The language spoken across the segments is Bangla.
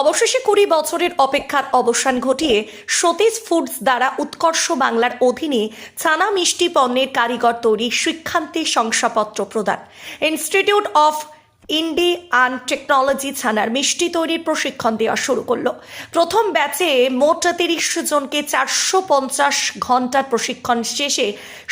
অবশেষে কুড়ি বছরের অপেক্ষার অবসান ঘটিয়ে সতেজ ফুডস দ্বারা উৎকর্ষ বাংলার অধীনে ছানা মিষ্টি পণ্যের কারিগর তৈরি শিক্ষান্তে শংসাপত্র প্রদান। ইনস্টিটিউট অফ ইন্ডি অ্যান্ড টেকনোলজি ছানার মিষ্টি তৈরির প্রশিক্ষণ দেওয়া শুরু করল। প্রথম ব্যাচে মোট তিরিশ জনকে চারশো পঞ্চাশ ঘণ্টার প্রশিক্ষণ শেষে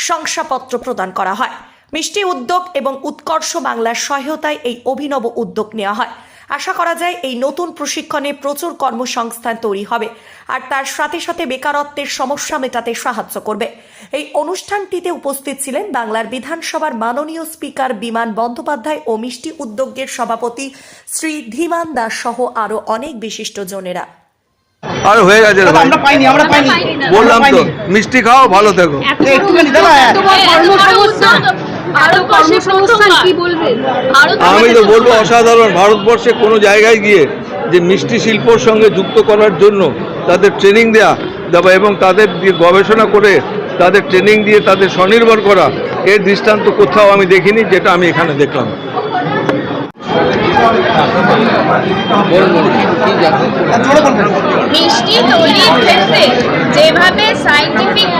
শংসাপত্র প্রদান করা হয়। মিষ্টি উদ্যোগ এবং উৎকর্ষ বাংলার সহায়তায় এই অভিনব উদ্যোগ নেওয়া হয়। আশা করা যায় এই নতুন প্রশিক্ষণে প্রচুর কর্মসংস্থান তৈরি হবে আর তার সাথে সাথে বেকারত্বের সমস্যা মেটাতে সাহায্য করবে। এই অনুষ্ঠানটিতে উপস্থিত ছিলেন বাংলার বিধানসভার মাননীয় স্পিকার বিমান বন্দ্যোপাধ্যায় ও মিষ্টি উদ্যোগের সভাপতি শ্রী ধীমান দাস সহ আরও অনেক বিশিষ্ট জনেরা। আর হয়ে গেছে রে দাদা, ভাই। আমরা পাইনি। আমরা পাইনি বললাম তো মিষ্টি খাও ভালো থেকো। একটুখানি দাদা কর্মসংস্থান আরও কর্মসংস্থান কি বলবেন আরও আমি তো বলব অসাধারণ ভারতবর্ষে কোনো জায়গায় গিয়ে যে মিষ্টি শিল্পর সঙ্গে যুক্ত করার জন্য তাদের ট্রেনিং দেওয়া দেওয়া এবং তাদের দিয়ে গবেষণা করে তাদের ট্রেনিং দিয়ে তাদের স্বনির্ভর করা এর দৃষ্টান্ত কোথাও আমি দেখিনি যেটা আমি এখানে দেখলাম। মিষ্টি তৈরির ক্ষেত্রে যেভাবে সাইন্টিফিক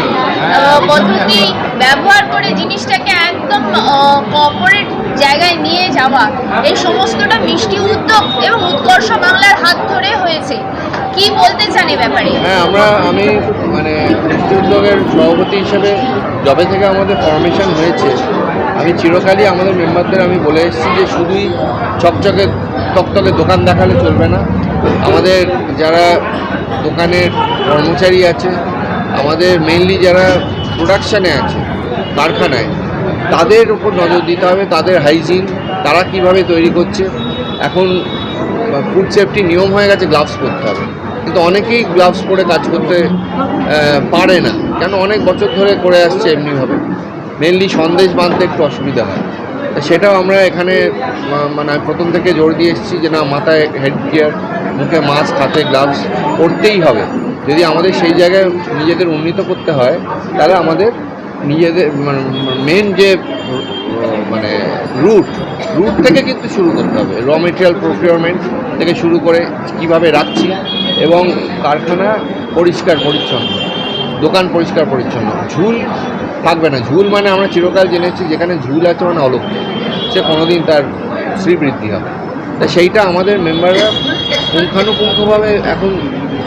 পদ্ধতি ব্যবহার করে জিনিসটাকে একদম কর্পোরেট জায়গায় নিয়ে যাওয়া, এই সমস্তটা মিষ্টি উদ্যোগ এবং উৎকর্ষ বাংলার হাত ধরে হয়েছে। কি বলতে চান এ ব্যাপারে? হ্যাঁ আমরা, আমি মানে মিষ্টি উদ্যোগের সভাপতি হিসেবে, যবে থেকে আমাদের ফরমেশন হয়েছে আমি চিরকালই আমাদের মেম্বারদের আমি বলে এসেছি যে শুধুই চকচকে তকতকে দোকান দেখালে চলবে না। আমাদের যারা দোকানের কর্মচারী আছে, আমাদের মেনলি যারা প্রোডাকশানে আছে, কারখানায়, তাদের উপর নজর দিতে হবে, তাদের হাইজিন তারা কীভাবে তৈরি করছে। এখন ফুড সেফটি নিয়ম হয়ে গেছে গ্লাভস পরতে হবে। কিন্তু অনেকেই গ্লাভস পরে কাজ করতে পারে না। কেন? অনেক বছর ধরে করে আসছে এমনিভাবে। মেনলি সন্দেশ বাঁধতে একটু অসুবিধা হয়। সেটাও আমরা এখানে মানে প্রথম থেকে জোর দিয়ে এসেছি যে না, মাথায় হেড গিয়ার মুখে মাস্ক হাতে গ্লাভস পরতেই হবে। যদি আমাদের সেই জায়গায় নিজেদের উন্নীত করতে হয়, তাহলে আমাদের নিজেদের, মেন যে মানে রুট রুট থেকে কিন্তু শুরু করতে হবে। র মেটেরিয়াল প্রকিউরমেন্ট থেকে শুরু করে কীভাবে রাখছি এবং কারখানা পরিষ্কার পরিচ্ছন্ন, দোকান পরিষ্কার পরিচ্ছন্ন, ঝুল থাকবে না। ঝুল মানে আমরা চিরকাল জেনেছি যেখানে ঝুল আছে মানে অলৌকিক সে কোনোদিন তার শ্রীবৃদ্ধি হবে। তা সেইটা আমাদের মেম্বাররা পুঙ্খানুপুঙ্খভাবে এখন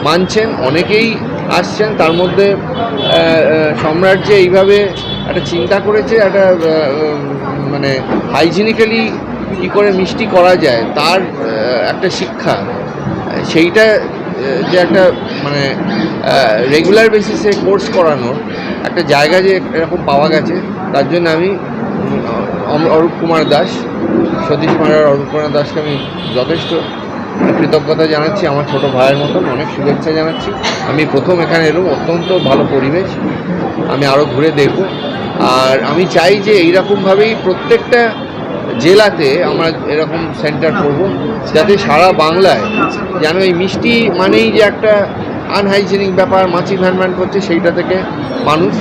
মানছেন, অনেকেই আসছেন, তার মধ্যে সম্রাট যে এইভাবে একটা চিন্তা করেছে, একটা মানে হাইজিনিক্যালি কী করে মিষ্টি করা যায়, তার একটা শিক্ষা। সেইটা যে একটা মানে রেগুলার বেসিসে কোর্স করানোর একটা জায়গা যে এরকম পাওয়া গেছে, তার জন্য আমি অরূপ কুমার দাস, সতীশ মারার অরূপ কুমার দাসকে আমি যথেষ্ট কৃতজ্ঞতা জানাচ্ছি, আমার ছোট ভাইয়ের মতন অনেক শুভেচ্ছা জানাচ্ছি। আমি প্রথম এখানে এলাম, অত্যন্ত ভালো পরিবেশ, আমি আরও ঘুরে দেখব। আর আমি চাই যে এইরকমভাবেই প্রত্যেকটা জেলাতে আমরা এরকম সেন্টার করব, যাতে সারা বাংলায় যেন এই মিষ্টি মানেই যে একটা আনহাইজেনিক ব্যাপার, মাছি ভ্যান ভ্যান করছে, সেইটা থেকে মানুষ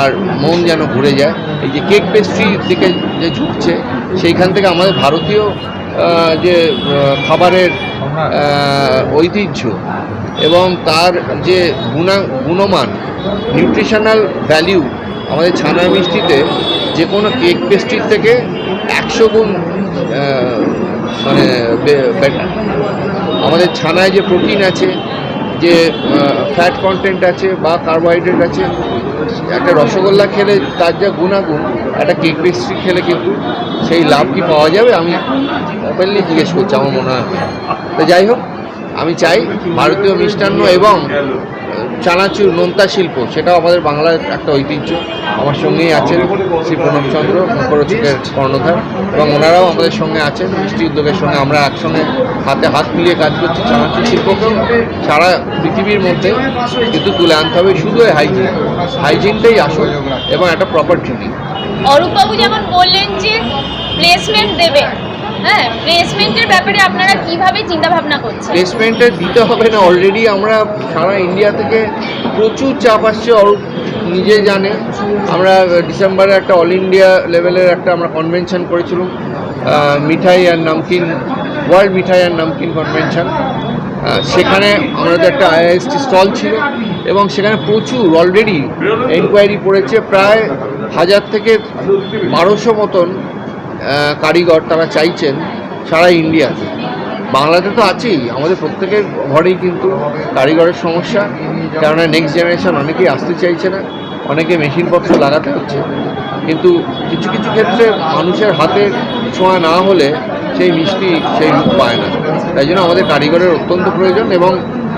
আর মন যেন ঘুরে যায়। এই যে কেক পেস্ট্রির দিকে যে ঝুঁকছে, সেইখান থেকে আমাদের ভারতীয় যে খাবারের ঐতিহ্য এবং তার যে গুণা, গুণমান নিউট্রিশনাল ভ্যালিউ আমাদের ছানার মিষ্টিতে যে কোনো কেক পেস্ট্রির থেকে একশো গুণ মানে বেটার আমাদের ছানায় যে প্রোটিন আছে, যে ফ্যাট কন্টেন্ট আছে বা কার্বোহাইড্রেট আছে, একটা রসগোল্লা খেলে তার যা গুণাগুণ, একটা কেক পেস্ট্রি খেলে কিন্তু সেই লাভ কি পাওয়া যাবে? আমি ওপেনলি জিজ্ঞেস করছি, আমার মনে হয় তো যাই হোক আমি চাই ভারতীয় মিষ্টান্ন এবং চানাচুর নোনতা শিল্প, সেটাও আমাদের বাংলার একটা ঐতিহ্য। আমার সঙ্গেই আছেন শ্রী প্রণবচন্দ্র মুখরোচকের কর্ণধার, এবং ওনারাও আমাদের সঙ্গে আছেন। মিষ্টি উদ্যোগের সঙ্গে আমরা একসঙ্গে হাতে হাত মিলিয়ে কাজ করছি চানাচুর শিল্পকেও সারা পৃথিবীর মধ্যে কিন্তু তুলে আনতে হবে শুধু হাইজিন হাইজিনটাই আসল এবং একটা প্রপার ট্রেনিং অরূপবাবু যেমন বললেন যে প্লেসমেন্ট দেবেন হ্যাঁ প্লেসমেন্টের ব্যাপারে আপনারা কীভাবে চিন্তা ভাবনা করছেন? প্লেসমেন্টে দিতে হবে না অলরেডি আমরা সারা ইন্ডিয়া থেকে প্রচুর চাপ আসছে নিজে জানে। আমরা ডিসেম্বরে একটা অল ইন্ডিয়া লেভেলের একটা আমরা কনভেনশন করেছিলাম মিঠাই আর নামকিন ওয়ার্ল্ড মিঠাই আর নামকিন কনভেনশন সেখানে আমাদের একটা আইআইএসটি স্টল ছিল, এবং সেখানে প্রচুর অলরেডি এনকোয়ারি পড়েছে, প্রায় হাজার থেকে বারোশো মতন কারিগর তারা চাইছেন সারা ইন্ডিয়াতে। বাংলাতে তো আছেই, আমাদের প্রত্যেকের ঘরেই কিন্তু কারিগরের সমস্যা, কেননা নেক্সট জেনারেশন অনেকেই আসতে চাইছে না, অনেকে মেশিনপত্র লাগাতে হচ্ছে। কিন্তু কিছু কিছু ক্ষেত্রে মানুষের হাতে ছোঁয়া না হলে সেই মিষ্টি সেই রূপ পায় না। তাই জন্য আমাদের কারিগরের অত্যন্ত প্রয়োজন এবং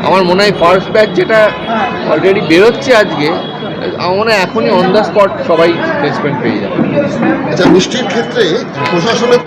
আমার মনে হয় ফার্স্ট ব্যাচ যেটা অলরেডি বেরোচ্ছে আজকে আমার মনে হয় এখনই অন দ্য স্পট সবাই প্লেসমেন্ট পেয়ে যাবে। আচ্ছা মিষ্টির ক্ষেত্রে প্রশাসনের